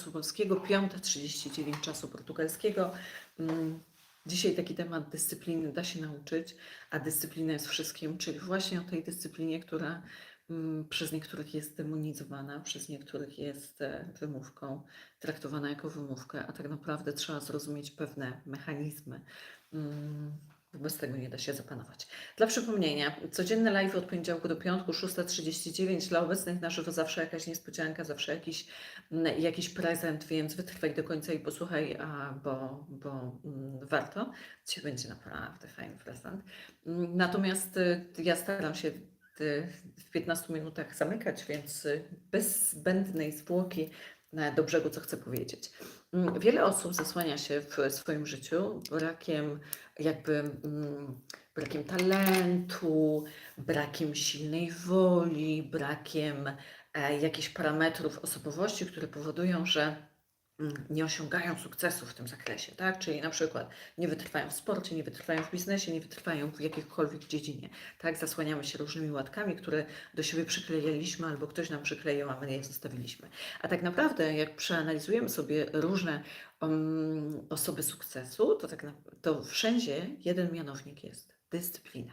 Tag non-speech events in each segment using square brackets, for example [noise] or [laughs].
czasu polskiego, 5.39 czasu portugalskiego. Mm, Dzisiaj taki temat dyscypliny da się nauczyć, a dyscyplina jest wszystkim, czyli właśnie o tej dyscyplinie, która mm, przez niektórych jest demonizowana, przez niektórych jest e, wymówką, traktowana jako wymówkę, a tak naprawdę trzeba zrozumieć pewne mechanizmy. Bez tego nie da się zapanować. Dla przypomnienia, codzienne live od poniedziałku do piątku, 6.39. Dla obecnych na żywo zawsze jakaś niespodzianka, zawsze jakiś, mm, jakiś prezent, więc wytrwaj do końca i posłuchaj, bo, bo mm, warto. Dzisiaj będzie naprawdę fajny prezent. Mm, Natomiast y, ja staram się y, w 15 minutach zamykać, więc y, bez zbędnej zwłoki e, do brzegu, co chcę powiedzieć. Mm, Wiele osób zasłania się w swoim życiu brakiem jakby mm, brakiem talentu, brakiem silnej woli, brakiem e, jakichś parametrów osobowości, które powodują, że nie osiągają sukcesu w tym zakresie, tak? Czyli na przykład nie wytrwają w sporcie, nie wytrwają w biznesie, nie wytrwają w jakiejkolwiek dziedzinie, tak? Zasłaniamy się różnymi łatkami, które do siebie przyklejaliśmy albo ktoś nam przykleił, a my je zostawiliśmy. A tak naprawdę, jak przeanalizujemy sobie różne um, osoby sukcesu, to, tak na, to wszędzie jeden mianownik jest dyscyplina.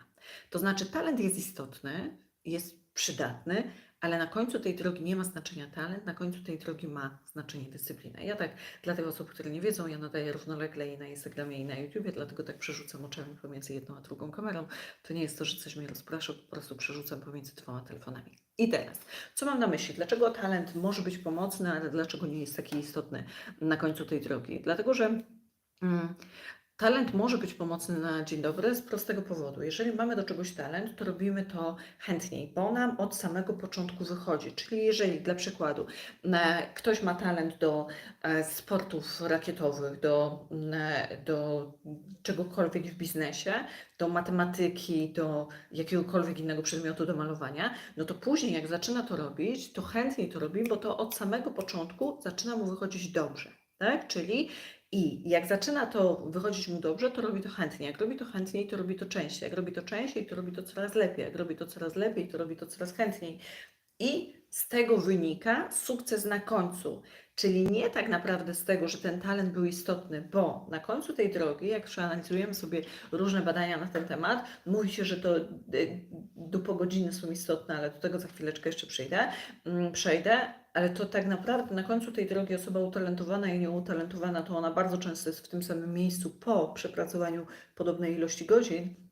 To znaczy, talent jest istotny, jest przydatny, ale na końcu tej drogi nie ma znaczenia talent, na końcu tej drogi ma znaczenie dyscyplina. Ja tak, dla tych osób, które nie wiedzą, ja nadaję równolegle i na Instagramie, i na YouTubie, dlatego tak przerzucam oczami pomiędzy jedną a drugą kamerą. To nie jest to, że coś mnie rozprasza, po prostu przerzucam pomiędzy dwoma telefonami. I teraz, co mam na myśli? Dlaczego talent może być pomocny, ale dlaczego nie jest taki istotny na końcu tej drogi? Dlatego, że mm, talent może być pomocny na dzień dobry z prostego powodu. Jeżeli mamy do czegoś talent, to robimy to chętniej, bo nam od samego początku wychodzi. Czyli jeżeli dla przykładu e, ktoś ma talent do e, sportów rakietowych, do, e, do czegokolwiek w biznesie, do matematyki, do jakiegokolwiek innego przedmiotu do malowania, no to później jak zaczyna to robić, to chętniej to robi, bo to od samego początku zaczyna mu wychodzić dobrze. Tak? Czyli i jak zaczyna to wychodzić mu dobrze, to robi to chętnie. Jak robi to chętniej, to robi to częściej. Jak robi to częściej, to robi to coraz lepiej. Jak robi to coraz lepiej, to robi to coraz chętniej. I z tego wynika sukces na końcu. Czyli nie tak naprawdę z tego, że ten talent był istotny, bo na końcu tej drogi, jak przeanalizujemy sobie różne badania na ten temat, mówi się, że to y, dupogodziny są istotne, ale do tego za chwileczkę jeszcze przejdę, mm, przejdę, ale to tak naprawdę na końcu tej drogi osoba utalentowana i nieutalentowana, to ona bardzo często jest w tym samym miejscu po przepracowaniu podobnej ilości godzin.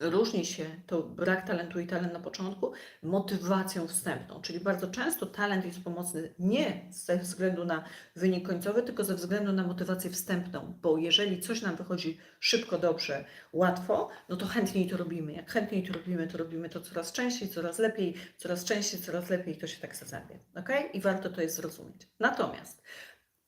Różni się to brak talentu i talent na początku motywacją wstępną, czyli bardzo często talent jest pomocny nie ze względu na wynik końcowy, tylko ze względu na motywację wstępną, bo jeżeli coś nam wychodzi szybko, dobrze, łatwo, no to chętniej to robimy. Jak chętniej to robimy, to robimy to coraz częściej, coraz lepiej, coraz częściej, coraz lepiej i to się tak zazębia. ok? I warto to jest zrozumieć. Natomiast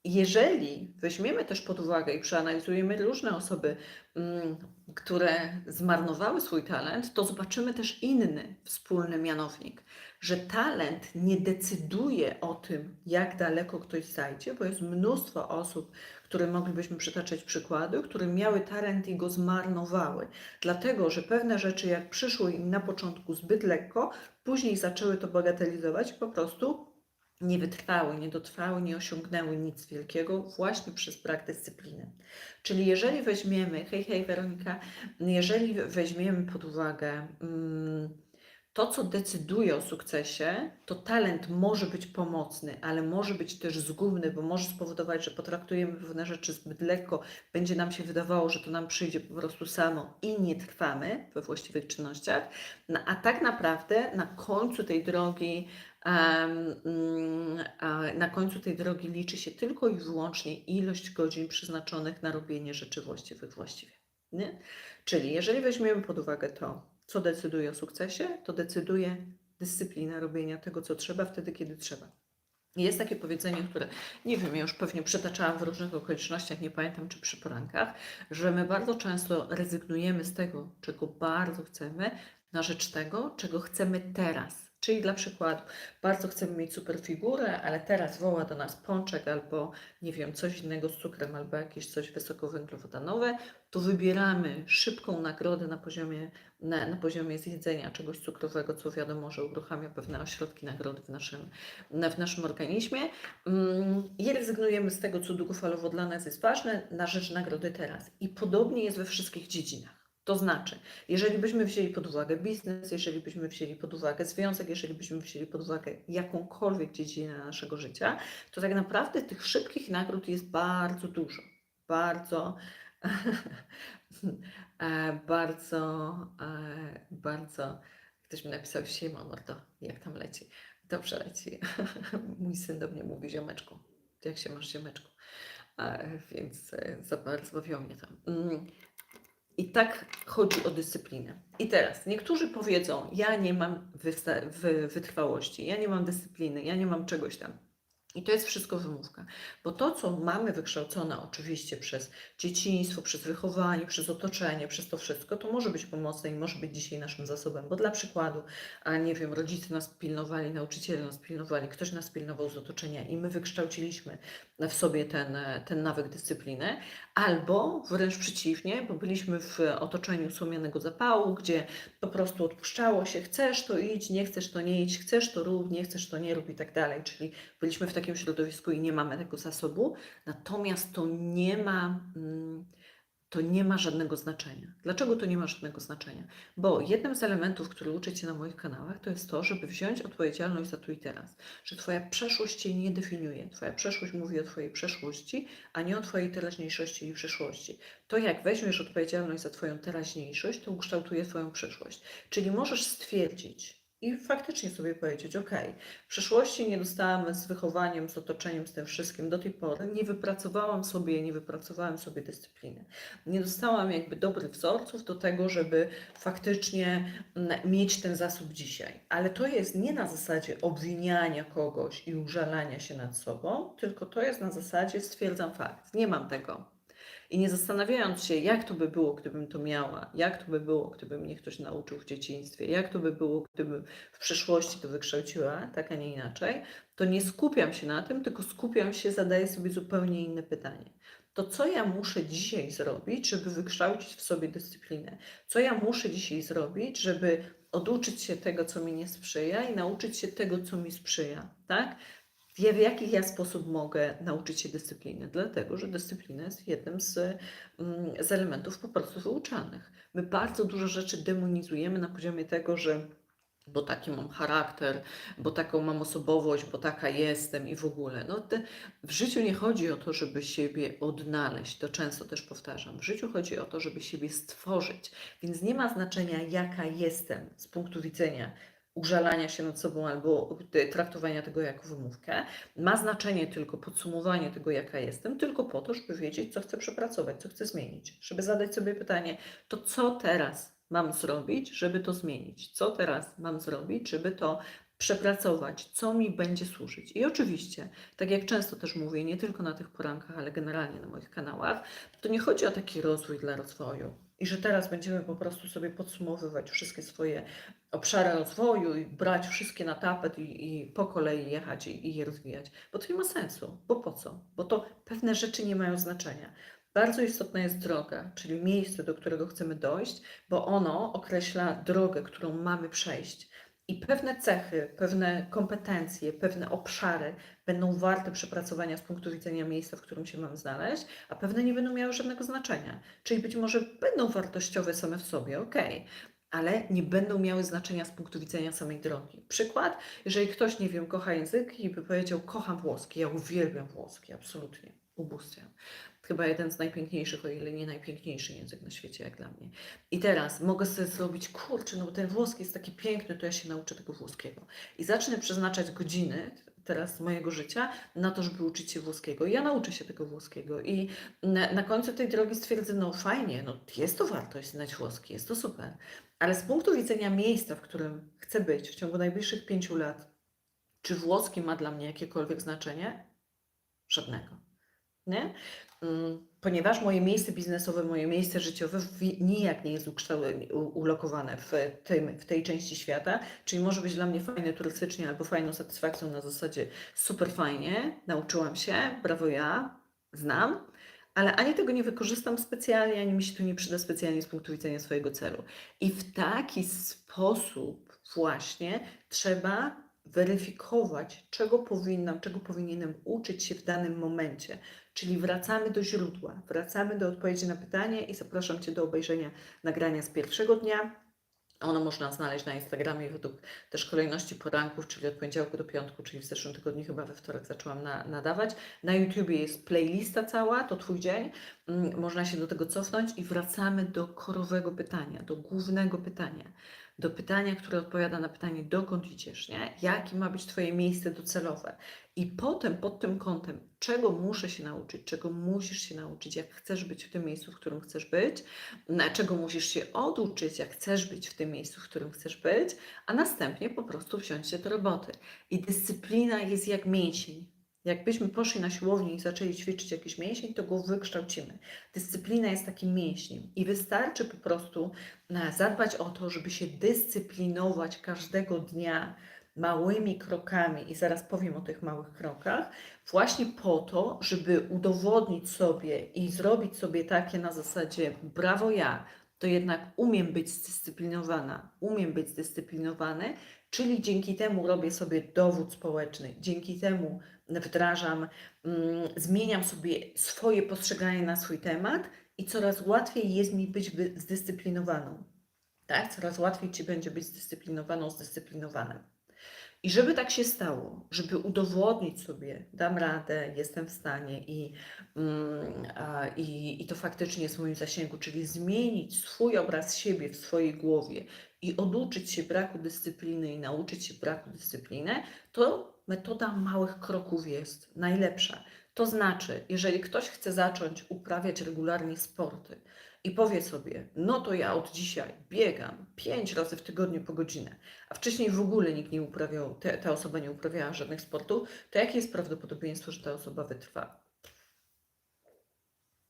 jeżeli weźmiemy też pod uwagę i przeanalizujemy różne osoby, mm, które zmarnowały swój talent, to zobaczymy też inny wspólny mianownik, że talent nie decyduje o tym, jak daleko ktoś zajdzie, bo jest mnóstwo osób, które moglibyśmy przytaczać przykłady, które miały talent i go zmarnowały, dlatego że pewne rzeczy, jak przyszły im na początku zbyt lekko, później zaczęły to bagatelizować i po prostu nie wytrwały, nie dotrwały, nie osiągnęły nic wielkiego właśnie przez brak dyscypliny. Czyli jeżeli weźmiemy, hej, hej Weronika, jeżeli weźmiemy pod uwagę mm, to, co decyduje o sukcesie, to talent może być pomocny, ale może być też zgubny, bo może spowodować, że potraktujemy pewne rzeczy zbyt lekko, będzie nam się wydawało, że to nam przyjdzie po prostu samo i nie trwamy we właściwych czynnościach, no, a tak naprawdę na końcu tej drogi na końcu tej drogi liczy się tylko i wyłącznie ilość godzin przeznaczonych na robienie rzeczy właściwych właściwie. Nie? Czyli jeżeli weźmiemy pod uwagę to, co decyduje o sukcesie, to decyduje dyscyplina robienia tego, co trzeba, wtedy, kiedy trzeba. Jest takie powiedzenie, które nie wiem, ja już pewnie przytaczałam w różnych okolicznościach, nie pamiętam czy przy porankach, że my bardzo często rezygnujemy z tego, czego bardzo chcemy, na rzecz tego, czego chcemy teraz. Czyli dla przykładu, bardzo chcemy mieć super figurę, ale teraz woła do nas pączek albo nie wiem, coś innego z cukrem, albo jakieś coś wysokowęglowodanowe, to wybieramy szybką nagrodę na poziomie, na, na poziomie zjedzenia czegoś cukrowego, co wiadomo, że uruchamia pewne ośrodki nagrody w naszym, na, w naszym organizmie mm, i rezygnujemy z tego, co długofalowo dla nas jest ważne, na rzecz nagrody teraz. I podobnie jest we wszystkich dziedzinach. To znaczy, jeżeli byśmy wzięli pod uwagę biznes, jeżeli byśmy wzięli pod uwagę związek, jeżeli byśmy wzięli pod uwagę jakąkolwiek dziedzinę naszego życia, to tak naprawdę tych szybkich nagród jest bardzo dużo. Bardzo, [laughs] e, bardzo, e, bardzo. Ktoś mi napisał, siema mordo, jak tam leci? Dobrze leci. [laughs] Mój syn do mnie mówi, ziomeczku, jak się masz ziomeczku? E, Więc za bardzo bawiło mnie tam. I tak chodzi o dyscyplinę. I teraz niektórzy powiedzą: Ja nie mam wytrwałości, ja nie mam dyscypliny, ja nie mam czegoś tam. I to jest wszystko wymówka, bo to, co mamy wykształcone oczywiście przez dzieciństwo, przez wychowanie, przez otoczenie, przez to wszystko, to może być pomocne i może być dzisiaj naszym zasobem, bo dla przykładu, a nie wiem, rodzice nas pilnowali, nauczyciele nas pilnowali, ktoś nas pilnował z otoczenia i my wykształciliśmy w sobie ten, ten nawyk dyscypliny, albo wręcz przeciwnie, bo byliśmy w otoczeniu słomianego zapału, gdzie po prostu odpuszczało się, chcesz to idź, nie chcesz to nie idź, chcesz to rób, nie chcesz to nie rób i tak dalej, czyli byliśmy w takim środowisku i nie mamy tego zasobu, natomiast to nie ma, mm, to nie ma żadnego znaczenia. Dlaczego to nie ma żadnego znaczenia? Bo jednym z elementów, który uczę Cię na moich kanałach, to jest to, żeby wziąć odpowiedzialność za tu i teraz. Że Twoja przeszłość Cię nie definiuje. Twoja przeszłość mówi o Twojej przeszłości, a nie o Twojej teraźniejszości i przyszłości. To jak weźmiesz odpowiedzialność za Twoją teraźniejszość, to ukształtuje Twoją przyszłość. Czyli możesz stwierdzić, i faktycznie sobie powiedzieć, ok, w przeszłości nie dostałam z wychowaniem, z otoczeniem, z tym wszystkim do tej pory, nie wypracowałam sobie, nie wypracowałam sobie dyscypliny. Nie dostałam jakby dobrych wzorców do tego, żeby faktycznie mm, mieć ten zasób dzisiaj. Ale to jest nie na zasadzie obwiniania kogoś i użalania się nad sobą, tylko to jest na zasadzie stwierdzam fakt, nie mam tego, i nie zastanawiając się, jak to by było, gdybym to miała, jak to by było, gdyby mnie ktoś nauczył w dzieciństwie, jak to by było, gdybym w przyszłości to wykształciła, tak a nie inaczej, to nie skupiam się na tym, tylko skupiam się, zadaję sobie zupełnie inne pytanie. To co ja muszę dzisiaj zrobić, żeby wykształcić w sobie dyscyplinę? Co ja muszę dzisiaj zrobić, żeby oduczyć się tego, co mi nie sprzyja i nauczyć się tego, co mi sprzyja, tak? Wie, w jaki ja sposób mogę nauczyć się dyscypliny? Dlatego, że dyscyplina jest jednym z, mm, z elementów po prostu wyuczanych. My bardzo dużo rzeczy demonizujemy na poziomie tego, że bo taki mam charakter, bo taką mam osobowość, bo taka jestem i w ogóle. No te, w życiu nie chodzi o to, żeby siebie odnaleźć, to często też powtarzam. W życiu chodzi o to, żeby siebie stworzyć, więc nie ma znaczenia, jaka jestem z punktu widzenia użalania się nad sobą albo traktowania tego jako wymówkę. Ma znaczenie tylko podsumowanie tego, jaka jestem, tylko po to, żeby wiedzieć, co chcę przepracować, co chcę zmienić. Żeby zadać sobie pytanie, to co teraz mam zrobić, żeby to zmienić? Co teraz mam zrobić, żeby to przepracować, co mi będzie służyć. I oczywiście, tak jak często też mówię, nie tylko na tych porankach, ale generalnie na moich kanałach, to nie chodzi o taki rozwój dla rozwoju. I że teraz będziemy po prostu sobie podsumowywać wszystkie swoje obszary rozwoju i brać wszystkie na tapet i, i po kolei jechać i, i je rozwijać. Bo to nie ma sensu. Bo po co? Bo to pewne rzeczy nie mają znaczenia. Bardzo istotna jest droga, czyli miejsce, do którego chcemy dojść, bo ono określa drogę, którą mamy przejść. I pewne cechy, pewne kompetencje, pewne obszary będą warte przepracowania z punktu widzenia miejsca, w którym się mamy znaleźć, a pewne nie będą miały żadnego znaczenia. Czyli być może będą wartościowe same w sobie, ok, ale nie będą miały znaczenia z punktu widzenia samej drogi. Przykład, jeżeli ktoś, nie wiem, kocha język i by powiedział, kocham włoski, ja uwielbiam włoski, absolutnie, ubóstwiam. Chyba jeden z najpiękniejszych, o ile nie najpiękniejszy język na świecie, jak dla mnie. I teraz mogę sobie zrobić, kurczę, no bo ten włoski jest taki piękny, to ja się nauczę tego włoskiego. I zacznę przeznaczać godziny teraz mojego życia na to, żeby uczyć się włoskiego. I ja nauczę się tego włoskiego. I na, na końcu tej drogi stwierdzę, no fajnie, no jest to wartość znać włoski, jest to super. Ale z punktu widzenia miejsca, w którym chcę być w ciągu najbliższych pięciu lat, czy włoski ma dla mnie jakiekolwiek znaczenie? Żadnego. Nie? Mm, Ponieważ moje miejsce biznesowe, moje miejsce życiowe nijak nie jest ulokowane w, tym, w tej części świata, czyli może być dla mnie fajne turystycznie albo fajną satysfakcją na zasadzie super fajnie, nauczyłam się, brawo ja, znam, ale ani tego nie wykorzystam specjalnie, ani mi się to nie przyda specjalnie z punktu widzenia swojego celu. I w taki sposób właśnie trzeba weryfikować, czego powinnam, czego powinienem uczyć się w danym momencie. Czyli wracamy do źródła, wracamy do odpowiedzi na pytanie i zapraszam Cię do obejrzenia nagrania z pierwszego dnia. Ono można znaleźć na Instagramie według też kolejności poranków, czyli od poniedziałku do piątku, czyli w zeszłym tygodniu chyba we wtorek zaczęłam na, nadawać. Na YouTubie jest playlista cała, to Twój dzień. Mm, Można się do tego cofnąć i wracamy do korowego pytania, do głównego pytania. Do pytania, które odpowiada na pytanie, dokąd idziesz, nie? Jakie ma być Twoje miejsce docelowe? I potem pod tym kątem, czego muszę się nauczyć, czego musisz się nauczyć, jak chcesz być w tym miejscu, w którym chcesz być, czego musisz się oduczyć, jak chcesz być w tym miejscu, w którym chcesz być, a następnie po prostu wziąć się do roboty. I dyscyplina jest jak mięsień. Jakbyśmy poszli na siłownię i zaczęli ćwiczyć jakiś mięsień, to go wykształcimy. Dyscyplina jest takim mięśniem i wystarczy po prostu e, zadbać o to, żeby się dyscyplinować każdego dnia małymi krokami, i zaraz powiem o tych małych krokach, właśnie po to, żeby udowodnić sobie i zrobić sobie takie na zasadzie brawo ja, to jednak umiem być zdyscyplinowana, umiem być zdyscyplinowany, czyli dzięki temu robię sobie dowód społeczny, dzięki temu wdrażam, mm, zmieniam sobie swoje postrzeganie na swój temat i coraz łatwiej jest mi być zdyscyplinowaną. Tak? Coraz łatwiej Ci będzie być zdyscyplinowaną, zdyscyplinowanym. I żeby tak się stało, żeby udowodnić sobie, dam radę, jestem w stanie i, mm, i, i to faktycznie jest w moim zasięgu, czyli zmienić swój obraz siebie w swojej głowie i oduczyć się braku dyscypliny i nauczyć się braku dyscypliny, to metoda małych kroków jest najlepsza. To znaczy, jeżeli ktoś chce zacząć uprawiać regularnie sporty i powie sobie, no to ja od dzisiaj biegam pięć razy w tygodniu po godzinę, a wcześniej w ogóle nikt nie uprawiał, te, ta osoba nie uprawiała żadnych sportów, to jakie jest prawdopodobieństwo, że ta osoba wytrwa?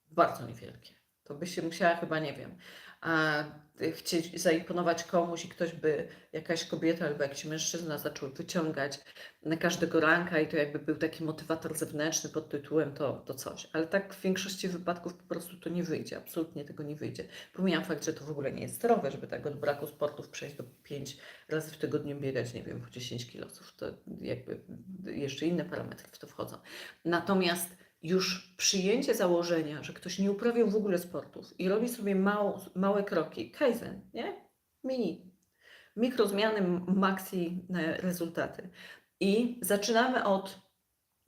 Bardzo niewielkie. To by się musiała chyba, nie wiem, a, y, chcieć zaimponować komuś i ktoś by, jakaś kobieta albo jakiś mężczyzna zaczął wyciągać na każdego ranka i to jakby był taki motywator zewnętrzny pod tytułem to, to coś. Ale tak w większości wypadków po prostu to nie wyjdzie, absolutnie tego nie wyjdzie. Pomijam fakt, że to w ogóle nie jest zdrowe, żeby tak od braku sportów przejść do 5 razy w tygodniu biegać, nie wiem, po 10 kilosów. To jakby jeszcze inne parametry w to wchodzą. Natomiast już przyjęcie założenia, że ktoś nie uprawiał w ogóle sportów i robi sobie małe kroki, kaizen, nie? Mini, mikrozmiany, maxi e, rezultaty. I zaczynamy od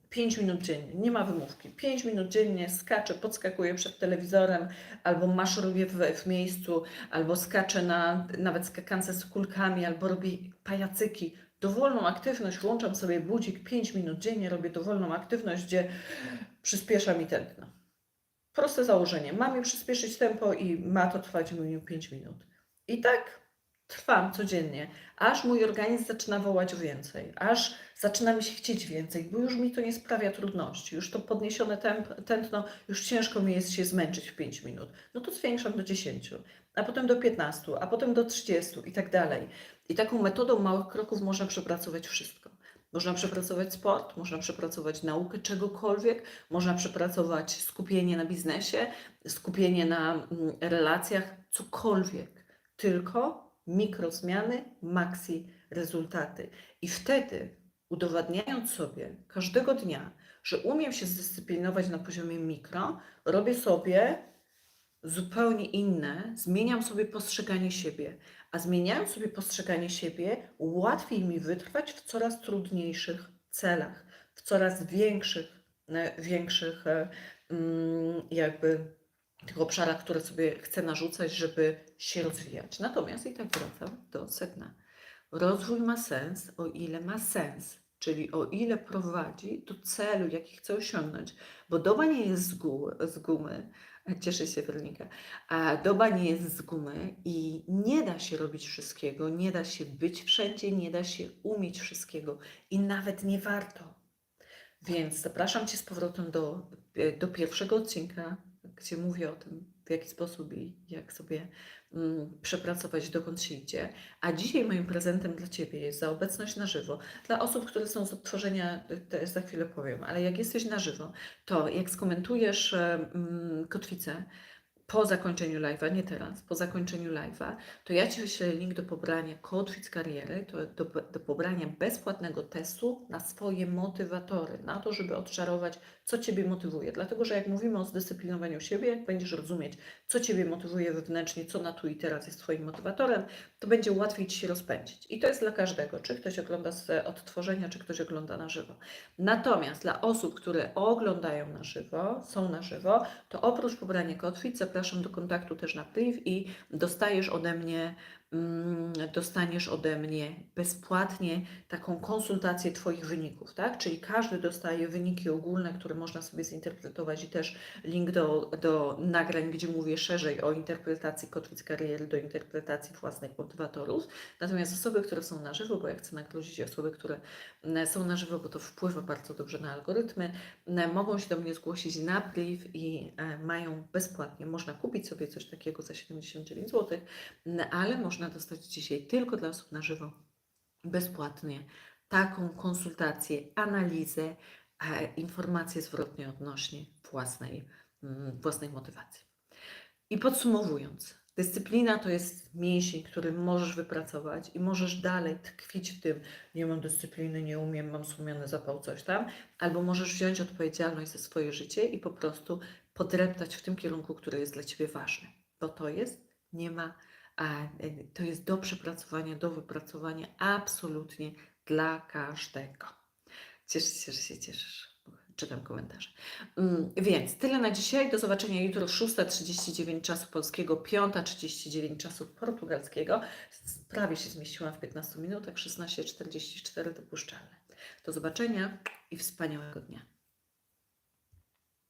5 minut dziennie, nie ma wymówki. 5 minut dziennie skaczę, podskakuję przed telewizorem, albo maszeruję w, w miejscu, albo skaczę na nawet skakance z kulkami, albo robię pajacyki. Dowolną aktywność, włączam sobie budzik 5 minut dziennie, robię dowolną aktywność, gdzie przyspiesza mi tętno. Proste założenie. Mam przyspieszyć tempo i ma to trwać mi 5 minut. I tak trwam codziennie, aż mój organizm zaczyna wołać więcej, aż zaczyna mi się chcieć więcej, bo już mi to nie sprawia trudności. Już to podniesione temp, tętno, już ciężko mi jest się zmęczyć w 5 minut. No to zwiększam do 10, a potem do 15, a potem do 30 i tak dalej. I taką metodą małych kroków można przepracować wszystko. Można przepracować sport, można przepracować naukę czegokolwiek, można przepracować skupienie na biznesie, skupienie na mm, relacjach, cokolwiek. Tylko mikrozmiany, maxi rezultaty. I wtedy, udowadniając sobie każdego dnia, że umiem się zdyscyplinować na poziomie mikro, robię sobie zupełnie inne, zmieniam sobie postrzeganie siebie. A zmieniając sobie postrzeganie siebie, łatwiej mi wytrwać w coraz trudniejszych celach, w coraz większych, większych e, mm, jakby tych obszarach, które sobie chcę narzucać, żeby się rozwijać. Natomiast i tak wracam do sedna. Rozwój ma sens, o ile ma sens, czyli o ile prowadzi do celu, jaki chcę osiągnąć, bo doba nie jest z, z gumy, cieszę się Weronika, a doba nie jest z gumy i nie da się robić wszystkiego, nie da się być wszędzie, nie da się umieć wszystkiego i nawet nie warto. Więc zapraszam Cię z powrotem do, e, do pierwszego odcinka, gdzie mówię o tym, jaki sposób i jak sobie mm, przepracować, dokąd się idzie. A dzisiaj moim prezentem dla Ciebie jest za obecność na żywo. Dla osób, które są z odtworzenia, e, to za chwilę powiem, ale jak jesteś na żywo, to jak skomentujesz mm, kotwicę, po zakończeniu live'a, nie teraz, po zakończeniu live'a, to ja Ci wyślę link do pobrania Kotwic Kariery, to do, do pobrania bezpłatnego testu na swoje motywatory, na to, żeby odczarować, co Ciebie motywuje. Dlatego, że jak mówimy o zdyscyplinowaniu siebie, jak będziesz rozumieć, co Ciebie motywuje wewnętrznie, co na tu i teraz jest Twoim motywatorem, to będzie łatwiej Ci się rozpędzić. I to jest dla każdego, czy ktoś ogląda z odtworzenia, czy ktoś ogląda na żywo. Natomiast dla osób, które oglądają na żywo, są na żywo, to oprócz pobrania kotwic zapraszam do kontaktu też na priv i dostajesz ode mnie dostaniesz ode mnie bezpłatnie taką konsultację Twoich wyników, tak? Czyli każdy dostaje wyniki ogólne, które można sobie zinterpretować i też link do, do nagrań, gdzie mówię szerzej o interpretacji kotwic kariery, do interpretacji własnych motywatorów. Natomiast osoby, które są na żywo, bo ja chcę nagrodzić osoby, które mm, są na żywo, bo to wpływa bardzo dobrze na algorytmy, mm, mogą się do mnie zgłosić na priv i e, mają bezpłatnie. Można kupić sobie coś takiego za 79 zł, mm, ale można dostać dzisiaj tylko dla osób na żywo bezpłatnie taką konsultację, analizę, e, informacje zwrotnie odnośnie własnej, mm, własnej motywacji. I podsumowując, dyscyplina to jest mięsień, który możesz wypracować i możesz dalej tkwić w tym, nie mam dyscypliny, nie umiem, mam sumiony zapał, coś tam, albo możesz wziąć odpowiedzialność za swoje życie i po prostu podreptać w tym kierunku, który jest dla Ciebie ważny, bo to jest, nie ma to jest do przepracowania, do wypracowania absolutnie dla każdego. Cieszę się, że się cieszysz. Czytam komentarze. Mm, Więc tyle na dzisiaj. Do zobaczenia jutro 6.39 czasu polskiego, 5.39 czasu portugalskiego. Prawie się zmieściłam w 15 minutach, 16.44 dopuszczalne. Do zobaczenia i wspaniałego dnia.